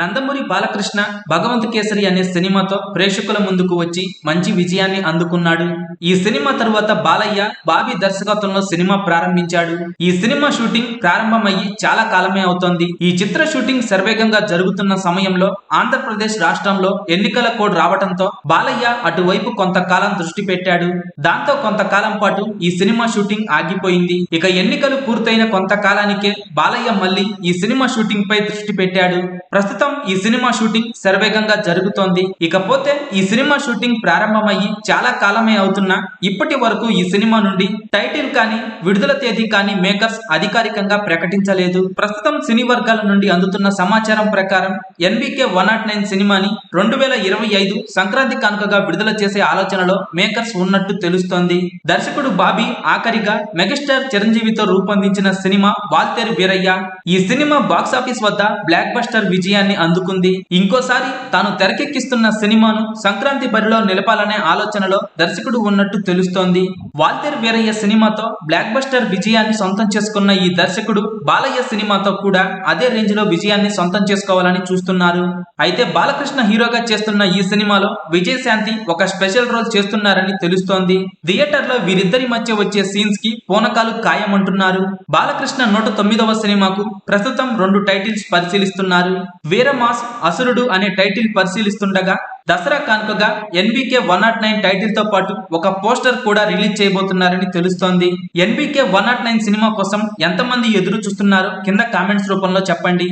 నందమూరి బాలకృష్ణ భగవంత్ కేసరి అనే సినిమాతో ప్రేక్షకుల ముందుకు వచ్చి మంచి విజయాన్ని అందుకున్నాడు. ఈ సినిమా తరువాత బాలయ్య బాబీ దర్శకత్వంలో సినిమా ప్రారంభించాడు. ఈ సినిమా షూటింగ్ ప్రారంభమయ్యి చాలా కాలమే అవుతోంది. ఈ చిత్ర షూటింగ్ సర్వేగంగా జరుగుతున్న సమయంలో ఆంధ్రప్రదేశ్ రాష్ట్రంలో ఎన్నికల కోడ్ రావడంతో బాలయ్య అటువైపు కొంతకాలం దృష్టి పెట్టాడు. దాంతో కొంతకాలం పాటు ఈ సినిమా షూటింగ్ ఆగిపోయింది. ఇక ఎన్నికలు పూర్తయిన కొంతకాలానికే బాలయ్య మళ్ళీ ఈ సినిమా షూటింగ్ పై దృష్టి పెట్టాడు. ప్రస్తుతం ఈ సినిమా షూటింగ్ శరవేగంగా జరుగుతోంది. ఇకపోతే ఈ సినిమా షూటింగ్ ప్రారంభమయ్యి చాలా కాలమే అవుతున్నా ఇప్పటి వరకు ఈ సినిమా నుండి టైటిల్ కానీ విడుదల తేదీ కానీ మేకర్స్ అధికారికంగా ప్రకటించలేదు. ప్రస్తుతం సినీ వర్గాల నుండి అందుతున్న సమాచారం ప్రకారం ఎన్బికే వన్ నాట్ నైన్ సినిమాని రెండు వేల ఇరవై ఐదు సంక్రాంతి కానుకగా విడుదల చేసే ఆలోచనలో మేకర్స్ ఉన్నట్టు తెలుస్తోంది. దర్శకుడు బాబీ ఆఖరిగా మెగాస్టార్ చిరంజీవితో రూపొందించిన సినిమా వాల్తేరు వీరయ్య. ఈ సినిమా బాక్సాఫీస్ వద్ద బ్లాక్ బస్టర్ విజయాన్ని విజయాన్ని అందుకుంది. ఇంకోసారి తాను తెరకెక్కిస్తున్న సినిమాను సంక్రాంతి బరిలో నిలపాలనే ఆలోచనలో దర్శకుడు ఉన్నట్టు తెలుస్తోంది. వాల్తేర్ వీరయ్య సినిమాతో బ్లాక్ బస్టర్ విజయాన్ని సొంతం చేసుకున్న ఈ దర్శకుడు బాలయ్య సినిమాతో కూడా అదే రేంజ్లో విజయాన్ని సొంతం చేసుకోవాలని చూస్తున్నారు. అయితే బాలకృష్ణ హీరోగా చేస్తున్న ఈ సినిమాలో విజయశాంతి ఒక స్పెషల్ రోల్ చేస్తున్నారని తెలుస్తోంది. థియేటర్లో వీరిద్దరి మధ్య వచ్చే సీన్స్కి పూనకాలు ఖాయమంటున్నారు. బాలకృష్ణ నూట తొమ్మిదవ సినిమాకు ప్రస్తుతం రెండు టైటిల్స్ పరిశీలిస్తున్నారు. వీరమాస్ అసురుడు అనే టైటిల్ పరిశీలిస్తుండగా దసరా కానుకగా ఎన్బికే వన్ నాట్ నైన్ టైటిల్తో పాటు ఒక పోస్టర్ కూడా రిలీజ్ చేయబోతున్నారని తెలుస్తోంది. NBK one nought nine cinema కోసం ఎంతమంది ఎదురు చూస్తున్నారో కింద కామెంట్స్ రూపంలో చెప్పండి.